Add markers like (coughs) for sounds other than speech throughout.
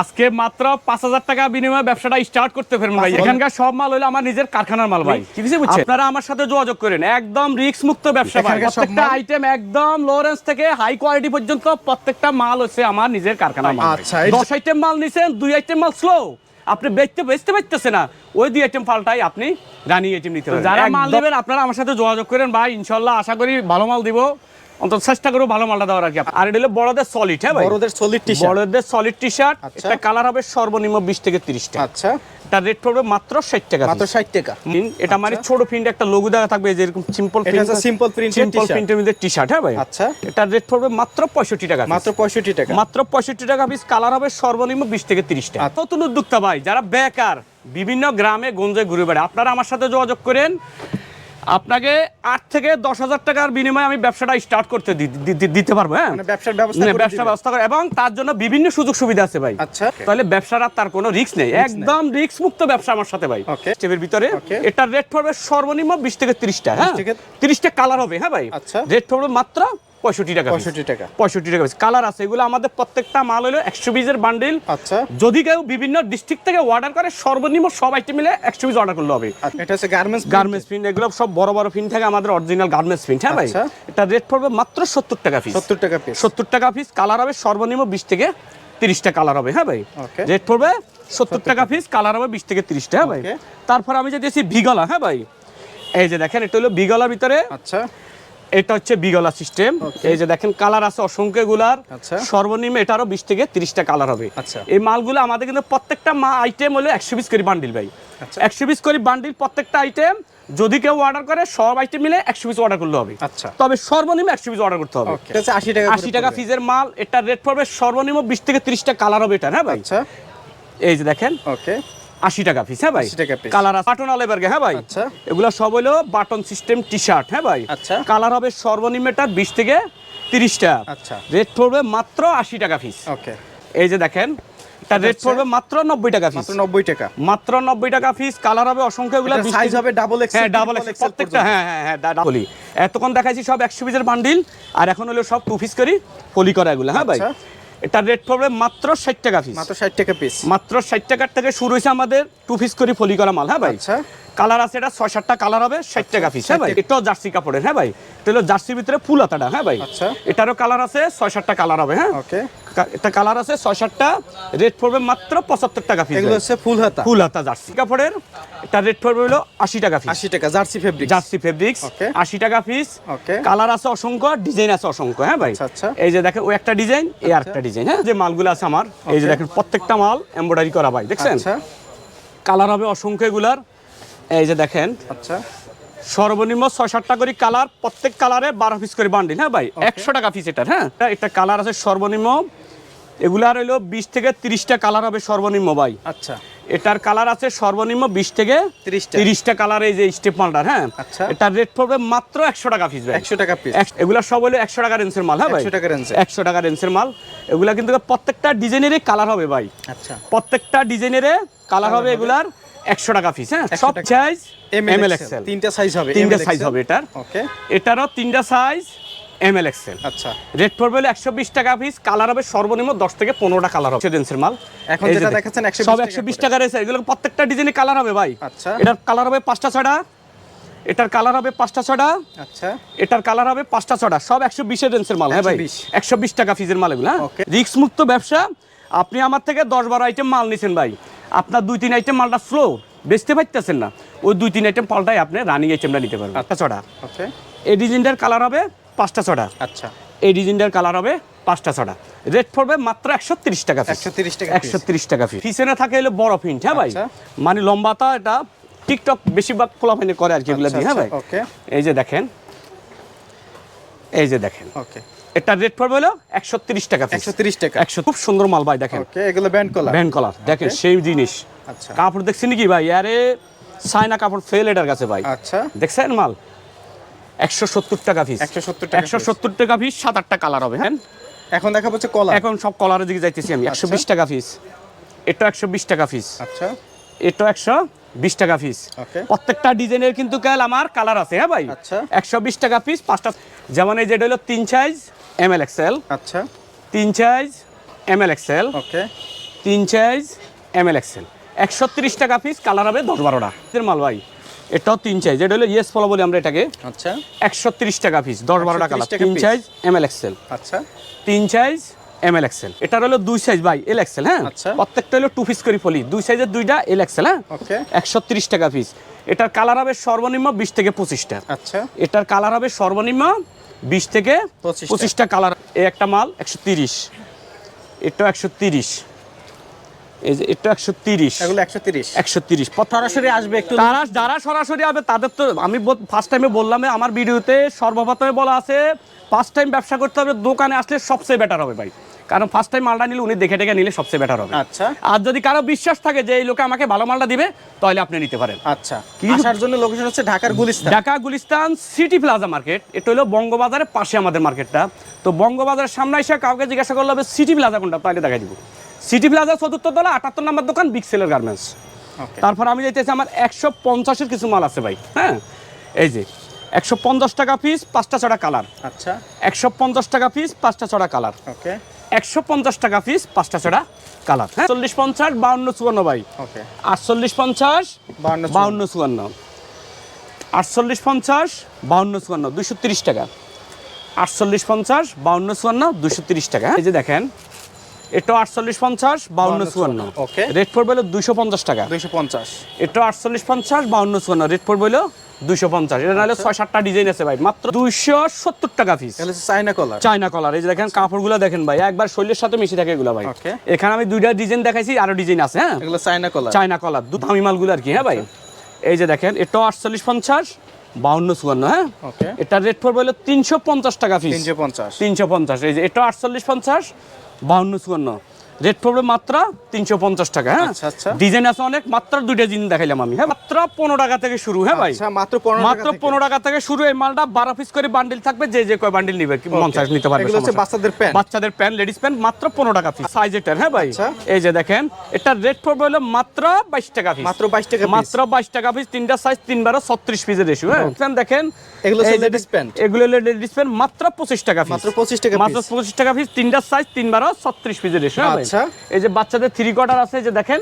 আজকে মাত্র পাঁচ হাজার টাকা বিনিময়ে ব্যবসাটা স্টার্ট করতে পারবেন ভাই। এখানকার সব মাল হলো আমার নিজের কারখানার মাল ভাই। কি বুঝে বুঝছেন? আপনারা আমার সাথে যোগাযোগ করেন। একদম রিস্ক মুক্ত ব্যবসা ভাই। প্রত্যেকটা আইটেম একদম লো রেঞ্জ থেকে হাই কোয়ালিটি পর্যন্ত প্রত্যেকটা মাল হচ্ছে আমার নিজের কারখানার মাল আচ্ছা, দশ আইটেম মাল নিছেন দুই আইটেম মাল স্লো আপনি বেচতে বেচতে পারতেছে না। ওই দুই আইটেম ফালটাই আপনি রানি আইটেম নিতে পারেন যারা মাল নেবেন আপনারা আমার সাথে যোগাযোগ করেন ভাই। ইনশাল্লাহ আশা করি ভালো মাল দিব। অন্তত চেষ্টা করব ভালো মালটা দেওয়ার আর কি। আর এটা হলো বড়দের সলিড হ্যাঁ ভাই? বড়দের সলিড টি শার্ট বড়দের সলিড টি শার্ট। এটা কালার হবে সর্বনিম্ন বিশ থেকে তিরিশ টাকা। আচ্ছা। এটা রেট পড়বে মাত্র ষাট টাকা। মাত্র। 60 টাকা। এটা মানে ছোট প্রিন্ট একটা লোগো দেওয়া থাকবে যেরকম সিম্পল simple print এর সিম্পল। প্রিন্টের মধ্যে টি শার্ট হ্যাঁ ভাই? আচ্ছা। এটা রেট পড়বে মাত্র পঁয়ষট্টি টাকা মাত্র 65 টাকা। মাত্র পঁয়ষট্টি টাকা পিস কালার হবে সর্বনিম্ন বিশ থেকে তিরিশ টাকা। আচ্ছা। নতুন উদ্যোক্তা ভাই যারা বেকার বিভিন্ন গ্রামে গঞ্জে ঘুরে বেড়ায় আপনারা আমার সাথে যোগাযোগ করেন। আপনাকে আট থেকে দশ হাজার টাকার বিনিময়ে আমি ব্যবসাটা স্টার্ট করতে দিতে পারব হ্যাঁ? মানে ব্যবসার ব্যবস্থা মানে ব্যবসা ব্যবস্থা করে এবং তার জন্য বিভিন্ন সুযোগ সুবিধা আছে ভাই। আচ্ছা। তাহলে ব্যবসার আর তার কোনো রিস্ক নেই। একদম রিস্ক মুক্ত ব্যবসা আমার সাথে ভাই. স্টেপের ভিতরে এটা এটার রেট পড়বে সর্বনিম্ন বিশ থেকে তিরিশটা হ্যাঁ? তিরিশটা কালার হবে হ্যাঁ ভাই? আচ্ছা। রেট পড়বে মাত্র পঁয়ষট্টি টাকা। 65 টাকা। পঁয়ষট্টি টাকা কালার আছে এগুলো আমাদের প্রত্যেকটা মাল হলো একশো পিসের বান্ডিল আচ্ছা। যদি কেউ বিভিন্ন ডিস্ট্রিক্ট থেকে অর্ডার করে সর্বনিম্ন সব আইটেম মিলে একশো পিস অর্ডার করলে হবে। আচ্ছা, এটা হচ্ছে গার্মেন্টস গার্মেন্টস প্রিন্ট এগুলো সব বড় বড় প্রিন্ট থাকে আমাদের অরিজিনাল গার্মেন্টস প্রিন্ট হ্যাঁ ভাই? আচ্ছা। এটা রেট পড়বে মাত্র সত্তর টাকা পিস 70 টাকা পিস সত্তর টাকা পিস কালার হবে সর্বনিম্ন বিশ থেকে তিরিশটা কালার হবে হ্যাঁ ভাই. রেট পড়বে সত্তর টাকা পিস কালার হবে বিশ থেকে তিরিশটা হ্যাঁ ভাই? তারপর আমি যে দিয়েছি বিগলা হ্যাঁ ভাই? এই যে দেখেন এটা হলো বিগলার ভিতরে আচ্ছা। এটা হচ্ছে বিগলা সিস্টেম। এই যে দেখেন কালার আছে অসংখ্যগুলার আচ্ছা। সর্বনিম্ন এটারও বিশ থেকে তিরিশটা কালার হবে। আচ্ছা। এই মালগুলো আমাদের কিন্তু প্রত্যেকটা মা আইটেম হলো একশো পিস করে বান্ডিল ভাই। আচ্ছা। একশো পিস করে বান্ডিল প্রত্যেকটা আইটেম যদি কেউ অর্ডার করে সব আইটেম মিলে একশো পিস অর্ডার করলে হবে। আচ্ছা। তবে সর্বনিম্ন একশো পিস অর্ডার করতে হবে। এটা 80 টাকা আশি টাকা ফিজের মাল এটার রেট পড়বে সর্বনিম্ন বিশ থেকে তিরিশটা কালার হবে এটা হ্যাঁ ভাই? আচ্ছা। এই যে দেখেন। ওকে আশি টাকা পিস হ্যাঁ ভাই? 80 টাকা piece। কালার বাটন আলেবার্গে হ্যাঁ ভাই? আচ্ছা। এগুলো সব হলো বাটন সিস্টেম টি শার্ট হ্যাঁ ভাই? আচ্ছা। কালার হবে সর্বনিম্ন এটা বিশ থেকে তিরিশটা আচ্ছা। রেট পড়বে মাত্র আশি টাকা পিস ওকে এই যে দেখেন এটা রেট? পড়বে মাত্র নব্বই টাকা পিস মাত্র 90 টাকা। মাত্র নব্বই টাকা পিস কালার হবে অসংখ্য এগুলো সাইজ হবে ডাবল এক্সেল হ্যাঁ ডাবল এক্সেল প্রত্যেকটা হ্যাঁ হ্যাঁ হ্যাঁ ডাবলই এতক্ষণ দেখাইছি সব একশো পিসের বান্ডিল আর এখন হলো সব টু পিস করি ফলি করা এগুলো হ্যাঁ ভাই? এটার রেট পড়বে মাত্র ষাট টাকা পিস মাত্র 60 টাকা পিস মাত্র ষাট টাকার থেকে শুরু হয়েছে আমাদের টু পিস করে ফলি করা মাল হ্যাঁ ভাই? আচ্ছা। কালার আছে এটা ছয় সাতটা কালার হবে ষাট টাকা পিস হ্যাঁ ভাই? 60 এটাও জার্সি কাপড়ের হ্যাঁ ভাই? এটা হলো জার্সির ভিতরে ফুল হাতাটা হ্যাঁ ভাই? আচ্ছা। এটারও কালার আছে ছয় সাতটা কালার হবে হ্যাঁ? ওকে। এটা কালার আছে ছয় সাতটা রেট পড়বে মাত্র পঁচাত্তর টাকা পিস এগুলো হচ্ছে ফুল হাতা। ফুল হাতা জার্সি কাপড়ের এটা রেট পড়বে হলো আশি টাকা পিস 80 টাকা জার্সি ফেব্রিক জার্সি ফেব্রিক্স. আশি টাকা পিস ওকে। কালার আছে অসংখ্য ডিজাইন আছে অসংখ্য হ্যাঁ ভাই? আচ্ছা, আচ্ছা। এই যে দেখেন ও একটা ডিজাইন এই আরেকটা ডিজাইন হ্যাঁ? যে মালগুলো আছে আমার এই যে. দেখেন প্রত্যেকটা মাল এমব্রয়ডারি করা ভাই দেখছেন? আচ্ছা। কালার হবে অসংখ্য এগুলার এই যে দেখেন। আচ্ছা। সর্বনিম্ন ছয় সাতটা করে কালার প্রত্যেক কালারে বারো পিস করে বান্ডিল হ্যাঁ ভাই? একশো টাকা পিস এটার হ্যাঁ? এটা কালার আছে সর্বনিম্ন। এগুলার হইল বিশ থেকে তিরিশটা কালার হবে সর্বনিম্ন ভাই। আচ্ছা। এটার কালার আছে সর্বনিম্ন বিশ থেকে 30 তিরিশটা কালার এই যে স্টেপ মালটার হ্যাঁ? আচ্ছা। এটার রেট পড়বে মাত্র একশো টাকা পিস 100 টাকা পিস এগুলা সব হলো একশো টাকা রেঞ্জের মাল হ্যাঁ ভাই? 100 টাকা এর। একশো টাকা রেঞ্জের মাল। এগুলা কিন্তু প্রত্যেকটা ডিজাইনেরই কালার হবে ভাই। আচ্ছা। প্রত্যেকটা ডিজাইনেরে কালার হবে। এগুলার। একশো টাকা পিস হ্যাঁ? সব সাইজ এম এল এক্সেল তিনটা সাইজ হবে তিনটা সাইজ হবে এটার। ওকে এটারও তিনটা সাইজ এম এল এক্সেল আচ্ছা। রেট পড়বে হলো একশো বিশ টাকা পিস কালার হবে সর্বনিম্ন দশ থেকে পনেরোটা কালার হবে। রেঞ্জের মাল। এখন যেটা দেখাচ্ছেন সব একশো বিশ টাকা রয়েছে এগুলো প্রত্যেকটা ডিজাইনে কালার হবে ভাই। আচ্ছা। এটার কালার হবে পাঁচটা ছটা এটার কালার হবে পাঁচটা ছটা আচ্ছা। এটার কালার হবে পাঁচটা ছটা সব একশো বিশের রেঞ্জের মাল হ্যাঁ ভাই? একশো বিশ। টাকা ফিজের মাল এগুলো হ্যাঁ? রিক্স মুক্ত ব্যবসা। আপনি আমার থেকে দশ বারো আইটেম মাল নিছেন ভাই। আপনার দুই তিন আইটেম মালটা স্লো বেচতে পারতেছেন না। ওই দুই তিন আইটেম পাল্টাই আপনি রানিং আইটেমটা নিতে পারবেন। আটটা ছটা। ওকে এই ডিজাইনটার কালার হবে পাঁচটা ছটা। আচ্ছা। এই ডিজাইনটার কালার হবে পাঁচটা ছটা। রেট পড়বে মাত্র একশো তিরিশ টাকা piece। 130 টাকা একশো তিরিশ টাকা ফি পিছনে থাকে হলো বড় প্রিন্ট হ্যাঁ ভাই? আচ্ছা। মানে লম্বাটা এটা টিকটক বেশিরভাগ খোলাফাইনে করে আর কি এগুলো দিয়ে হ্যাঁ ভাই? ওকে এই যে দেখেন। এই যে দেখেন। ওকে এটার রেট পড়বে হলো একশো তিরিশ টাকা piece। 130 টাকা। একশো খুব সুন্দর মাল ভাই দেখেন। ওকে এগুলো ব্যান্ড কলার ব্যান্ড কলার দেখেন সেই জিনিস। আচ্ছা। কাপড় দেখছেন কি ভাই? আরে সাইনা কাপড় ফেল এটার কাছে ভাই। আচ্ছা। দেখছেন মাল? একশো সত্তর টাকা পিস 170 টাকা একশো piece। সত্তর টাকা পিস সাত আটটা কালার হবে হ্যাঁ? এখন দেখা হচ্ছে কলার এখন সব কলারের দিকে যাইতেছি আমি। একশো বিশ টাকা পিস এটা একশো বিশ টাকা পিস আচ্ছা। এটা একশো বিশ টাকা পিস প্রত্যেকটা ডিজাইনের কিন্তু কাল আমার কালার আছে হ্যাঁ ভাই? আচ্ছা। একশো বিশ টাকা পিস পাঁচটা যেমন এই যেটা হলো তিন সাইজ এম এল এক্সেল আচ্ছা। তিন size M L XL okay তিন সাইজ এম এল এক্সেল একশো তিরিশ টাকা পিস কালার হবে দশ বারোটা। মাল ভাই এটাও তিন সাইজ এটা হলো ইয়েস ফলো বলি আমরা এটাকে। আচ্ছা। একশো তিরিশ টাকা পিস দশ বারোটা কালার তিন সাইজ এম এল এক্সেল আচ্ছা। তিন সাইজ এম এল এক্সেল এটার হলো দুই সাইজ ভাই এল এক্সেল হ্যাঁ? আচ্ছা। প্রত্যেকটা হলো টু পিস করে ফলি দুই সাইজের দুইটা এল এক্সেল হ্যাঁ? ওকে। একশো তিরিশ টাকা পিস এটার কালার হবে সর্বনিম্ন বিশ থেকে পঁচিশটা। আচ্ছা। এটার কালার হবে সর্বনিম্ন বিশ থেকে 25 টা। পঁচিশটা কালার। এই একটা মাল একশো তিরিশ। এটাও একশো তিরিশ। এই যে এটা একশো তিরিশ। এগুলো একশো তিরিশ। একশো তিরিশ। সরাসরি আসবে একটু। তারা যারা সরাসরি হবে তাদের তো আমি ফার্স্ট টাইমে বললাম আমার ভিডিওতে সর্বপ্রথমে বলা আছে ফার্স্ট টাইম ব্যবসা করতে হবে দোকানে আসলে সবচেয়ে বেটার হবে ভাই। কারণ ফার্স্ট টাইম মালটা নিলে উনি দেখে টেকে নিলে সবচেয়ে বেটার হবে। আচ্ছা। আর যদি কারও বিশ্বাস থাকে যে এই লোকে আমাকে ভালো মালটা দিবে তাহলে আপনি নিতে পারেন। আচ্ছা। আসার জন্য লোকেশন হচ্ছে ঢাকার Gulistan. Dhaka Gulistan city plaza market এটা হলো বঙ্গবাজারের পাশে আমাদের মার্কেটটা তো বঙ্গবাজারের সামনে এসে কাউকে জিজ্ঞাসা করলে হবে সিটি প্লাজা কোনটা? তাহলে দেখাই দিব। সিটি প্লাজা চতুর্থ তলা আটাত্তর নম্বর দোকান বিগ সেলের গার্মেন্টস তারপর আমি যাইতেছি আমার একশো পঞ্চাশের কিছু মাল আছে ভাই হ্যাঁ? এই যে একশো পঞ্চাশ টাকা পিস পাঁচটা ছড়া কালার আচ্ছা। একশো পঞ্চাশ টাকা পিস পাঁচটা ছড়া কালার ওকে একশো পঞ্চাশ টাকা পিস পাঁচটা ছড়া কালার হ্যাঁ চল্লিশ পঞ্চাশ বাউন্ন চুয়ান্ন ভাই। ওকে আটচল্লিশ পঞ্চাশ বাউন্ন চুয়ান্ন। আটচল্লিশ পঞ্চাশ বাউন্ন চুয়ান্ন দুশো তিরিশ টাকা। আটচল্লিশ পঞ্চাশ বাউন্ন চুয়ান্ন দুশো তিরিশ টাকা? এই যে দেখেন এটা আটচল্লিশ পঞ্চাশ বাউন্ন চুয়ান্ন. রেট পড়বে হলো দুশো পঞ্চাশ টাকা। দুইশো পঞ্চাশ। এটা আটচল্লিশ পঞ্চাশ বাউন্ন চুয়ান্ন। রেট পড়বে হলো দুশো পঞ্চাশ। এটা নাহলে ছয় সাতটা ডিজাইন আছে ভাই মাত্র দুইশো সত্তর টাকা পিস চাইনা কলার চায়না কলার এই যে দেখেন কাপড়গুলো দেখেন ভাই একবার শরীরের সাথে মিশে থাকে এগুলো ভাই। এখানে আমি দুইটা ডিজাইন দেখাইছি আরও ডিজাইন আছে হ্যাঁ? এগুলো চাইনা কলার চায়না কলার দু দামি মালগুলো আর কি হ্যাঁ ভাই? এই যে দেখেন এটাও আটচল্লিশ পঞ্চাশ বাউন্ন চুয়ান্ন হ্যাঁ? এটার রেট পড়বে হলো তিনশো পঞ্চাশ টাকা পিস তিনশো পঞ্চাশ। তিনশো পঞ্চাশ। এই যে এটা আটচল্লিশ পঞ্চাশ বাউন্ন চুয়ান্ন। রেট পড়বে মাত্র তিনশো পঞ্চাশ টাকা হ্যাঁ? আচ্ছা, আচ্ছা। ডিজাইন আছে অনেক মাত্র দুইটা জিনিস দেখাইলাম আমি হ্যাঁ? মাত্র পনেরো টাকা থেকে শুরু হ্যাঁ ভাই? আচ্ছা মাত্র মাত্র পনেরো টাকা থেকে শুরু এই মালটা বারো পিস করে বান্ডিল থাকবে যে যে কয় বান্ডিল নিবে পঞ্চাশ নিতে পারবে। বাচ্চাদের প্যান্ট বাচ্চাদের প্যান্ট লেডিস প্যান্ট মাত্র পনেরো টাকা পিস সাইজ এটার হ্যাঁ ভাই? আচ্ছা। এই যে দেখেন এটার রেট পড়বে হলো মাত্র বাইশ টাকা পিস মাত্র বাইশ টাকা মাত্র বাইশ টাকা পিস তিনটা সাইজ তিন বারো ছত্রিশ পিসের রেশিও হ্যাঁ? দেখেন এগুলো ladies pant। এগুলো লেডিস প্যান্ট মাত্র পঁচিশ টাকা মাত্র 25 টাকা মাত্র পঁচিশ টাকা পিস তিনটা সাইজ তিন বারো ছত্রিশ পিসের রেশিও হ্যাঁ? আচ্ছা। এই যে বাচ্চাদের থ্রি কোয়ার্টার আছে যে দেখেন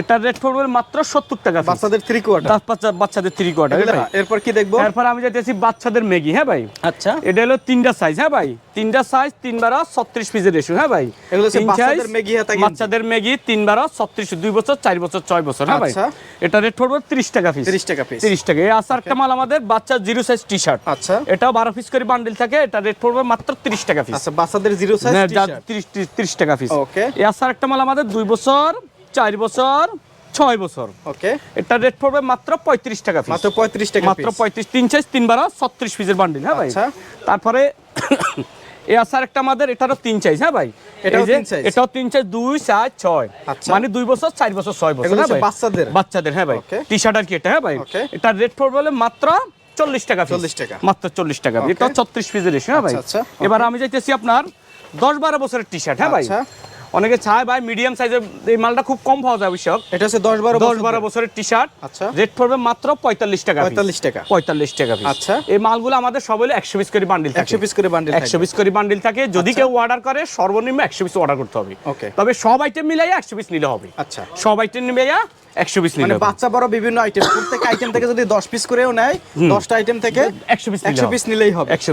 এটার রেট পড়বে মাত্র সত্তর টাকা বাচ্চাদের থ্রি কোয়ার্টার বাচ্চা বাচ্চাদের থ্রি কোয়ার্টার এরপর কি দেখব? এরপর আমি যেতেছি বাচ্চাদের ম্যাগি হ্যাঁ ভাই। আচ্ছা। এটা হলো তিনটা সাইজ হ্যাঁ ভাই। তিনটা সাইজ তিন বারো ছত্রিশ পিসের রেশিও হ্যাঁ ভাই। এগুলো বাচ্চাদের ম্যাগি বাচ্চাদের ম্যাগি তিন বারো ছত্রিশ দুই বছর চার বছর ছয় বছর হ্যাঁ ভাই। আচ্ছা। এটা রেট পড়বে তিরিশ টাকা পিস 30 টাকা piece। তিরিশ টাকা। এই আছে একটা মাল আমাদের বাচ্চা জিরো সাইজ টি শার্ট আচ্ছা। এটাও বারো পিস করে বান্ডিল থাকে এটা রেট পড়বে মাত্র তিরিশ টাকা পিস আচ্ছা বাচ্চাদের জিরো সাইজ তিরিশ তিরিশ টাকা পিস Okay. এই আছে একটা মাল আমাদের দুই বছর চার বছর ছয় বছর। ওকে এটা রেট পড়বে মাত্র পঁয়ত্রিশ টাকা মাত্র পঁয়ত্রিশ টাকা মাত্র পঁয়ত্রিশ তিন সাইজ তিন বারো ছত্রিশ পিসের বান্ডিল হ্যাঁ ভাই? আচ্ছা। তারপরে (coughs) এ আসার একটা আমাদের এটারও তিন চাইজ হ্যাঁ ভাই? এটাও তিন চাইজ দুই চার ছয়। আচ্ছা। মানে দুই বছর চার বছর ছয় বছর হ্যাঁ ভাই? বাচ্চাদের? বাচ্চাদের হ্যাঁ ভাই। টি শার্ট আর কি এটা হ্যাঁ ভাই. এটার রেট পড়বে হলে মাত্র চল্লিশ টাকা। 40 টাকা। মাত্র চল্লিশ টাকা এটা ছত্রিশ পিসের হ্যাঁ ভাই? আচ্ছা, এবার আমি যাইতেছি আপনার দশ বারো বছরের টি শার্ট হ্যাঁ ভাই। অনেকে চায় ভাই মিডিয়াম সাইজের এই মালটা খুব কম পাওয়া যায় অবশ্য এটা হচ্ছে দশ বারো দশ বারো বছরের টি শার্ট আচ্ছা। রেট পড়বে মাত্র পঁয়তাল্লিশ টাকা। 45 টাকা। পঁয়তাল্লিশ টাকা আচ্ছা। এই মালগুলো আমাদের সব হলো একশো পিস করে বান্ডিল একশো পিস করে বান্ডেল একশো পিস করে বান্ডিল থাকে। যদি আচ্ছা। কেউ অর্ডার করে সর্বনিম্ন একশো পিস অর্ডার করতে হবে। ওকে তবে সব আইটেম মিলাইয়া একশো পিস নিলে হবে। আচ্ছা। সব আইটেম মিলাইয়া একশো পিস মানে বাচ্চা বড় বিভিন্ন আইটেম প্রত্যেক আইটেম থেকে যদি দশ পিস করেও নেয় দশটা আইটেম থেকে একশো পিস একশো পিস নিলেই হবে। একশো